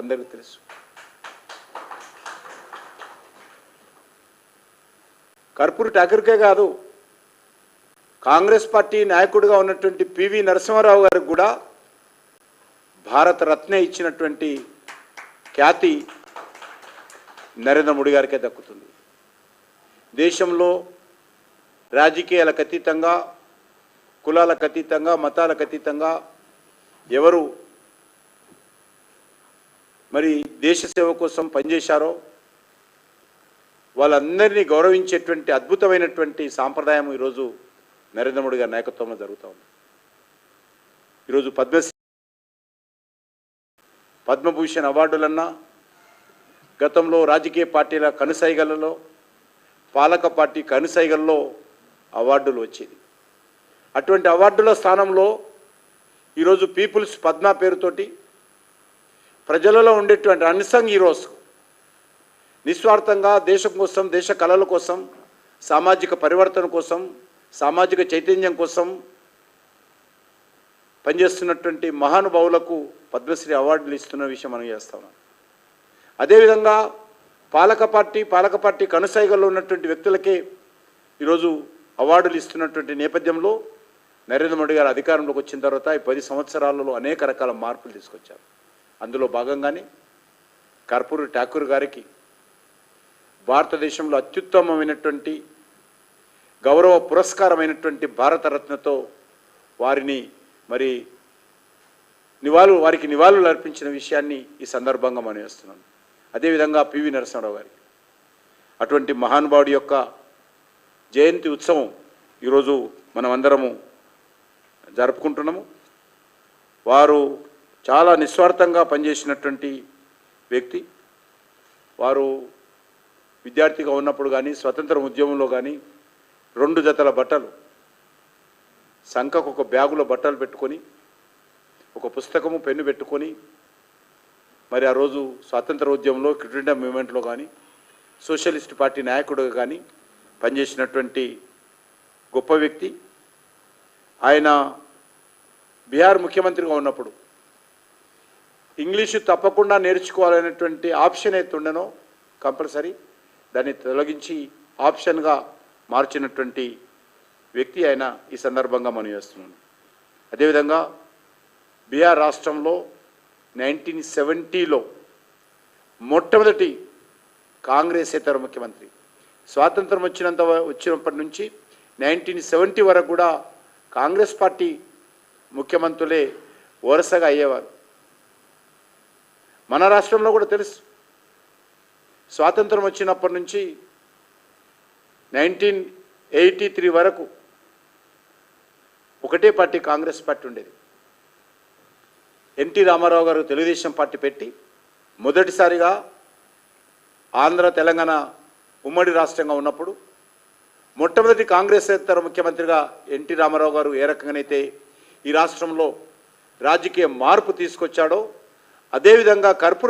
అందరికీ తెలుసు. కర్పూరి ఠాకూర్కే కాదు కాంగ్రెస్ పార్టీ నాయకుడిగా ఉన్నటువంటి పివి నరసింహారావు గారికి కూడా భారత రత్న ఇచ్చినటువంటి ఖ్యాతి నరేంద్ర మోడీ గారికే దక్కుతుంది. దేశంలో రాజకీయాలకు అతీతంగా కులాలకు అతీతంగా మతాలకు అతీతంగా ఎవరు మరి దేశ సేవ కోసం పనిచేశారో వాళ్ళందరినీ గౌరవించేటువంటి అద్భుతమైనటువంటి సాంప్రదాయం ఈరోజు నరేంద్ర మోడీ గారి నాయకత్వంలో జరుగుతూ ఉంది. ఈరోజు పద్మశ్రీ పద్మభూషణ్ అవార్డులన్నా గతంలో రాజకీయ పార్టీల కనుసైగలలో పాలక పార్టీ కనుసైగల్లో అవార్డులు వచ్చేది. అటువంటి అవార్డుల స్థానంలో ఈరోజు పీపుల్స్ పద్మ పేరుతోటి ప్రజలలో ఉండేటువంటి అన్సంగ్ హీరోస్ నిస్వార్థంగా దేశం కోసం దేశ కళల కోసం సామాజిక పరివర్తన కోసం సామాజిక చైతన్యం కోసం పనిచేస్తున్నటువంటి మహానుభావులకు పద్మశ్రీ అవార్డులు ఇస్తున్న విషయం మనం చేస్తాం అదేవిధంగా పాలక పార్టీ పాలక పార్టీ కనుసైగల్లో ఉన్నటువంటి వ్యక్తులకే ఈరోజు అవార్డులు ఇస్తున్నటువంటి నేపథ్యంలో నరేంద్ర మోడీ గారు అధికారంలోకి వచ్చిన తర్వాత ఈ పది సంవత్సరాలలో అనేక రకాల మార్పులు తీసుకొచ్చారు. అందులో భాగంగానే కర్పూరి ఠాకూర్ గారికి భారతదేశంలో అత్యుత్తమమైనటువంటి గౌరవ పురస్కారమైనటువంటి భారతరత్నతో వారిని మరి నివాళులు వారికి నివాళులు అర్పించిన విషయాన్ని ఈ సందర్భంగా మనం వేస్తున్నాను అదేవిధంగా పివి నరసింహారావు గారికి. అటువంటి మహానుభావుడి యొక్క జయంతి ఉత్సవం ఈరోజు మనం అందరము జరుపుకుంటున్నాము. వారు చాలా నిస్వార్థంగా పనిచేసినటువంటి వ్యక్తి. వారు విద్యార్థిగా ఉన్నప్పుడు కానీ స్వతంత్ర ఉద్యమంలో కానీ రెండు జతల బట్టలు సంఖకు ఒక బ్యాగులో బట్టలు పెట్టుకొని ఒక పుస్తకము పెన్ను పెట్టుకొని మరి ఆ రోజు స్వాతంత్ర ఉద్యమంలో క్రికెట్ మూమెంట్లో కానీ సోషలిస్ట్ పార్టీ నాయకుడుగా కానీ పనిచేసినటువంటి గొప్ప వ్యక్తి. ఆయన బీహార్ ముఖ్యమంత్రిగా ఉన్నప్పుడు ఇంగ్లీషు తప్పకుండా నేర్చుకోవాలనేటువంటి ఆప్షన్ అయితే ఉండనో కంపల్సరీ దాన్ని తొలగించి ఆప్షన్గా మార్చినటువంటి వ్యక్తి ఆయన ఈ సందర్భంగా మనం చేస్తున్నాను. అదేవిధంగా బీహార్ రాష్ట్రంలో నైన్టీన్ సెవెంటీలో మొట్టమొదటి కాంగ్రెస్ ఇతర ముఖ్యమంత్రి. స్వాతంత్రం వచ్చినంత వచ్చినప్పటి నుంచి నైన్టీన్ సెవెంటీ వరకు కూడా కాంగ్రెస్ పార్టీ ముఖ్యమంత్రులే వరుసగా అయ్యేవారు. మన రాష్ట్రంలో కూడా తెలుసు. స్వాతంత్రం వచ్చినప్పటి నుంచి నైన్టీన్ ఎయిటీ త్రీ వరకు ఒకటే పార్టీ కాంగ్రెస్ పార్టీ ఉండేది. ఎన్టీ రామారావు గారు తెలుగుదేశం పార్టీ పెట్టి మొదటిసారిగా ఆంధ్ర తెలంగాణ ఉమ్మడి రాష్ట్రంగా ఉన్నప్పుడు మొట్టమొదటి కాంగ్రెస్ ఇతర ముఖ్యమంత్రిగా ఎన్టీ రామారావు గారు ఏ రకంగానైతే ఈ రాష్ట్రంలో రాజకీయ మార్పు తీసుకొచ్చాడో అదేవిధంగా కర్పూర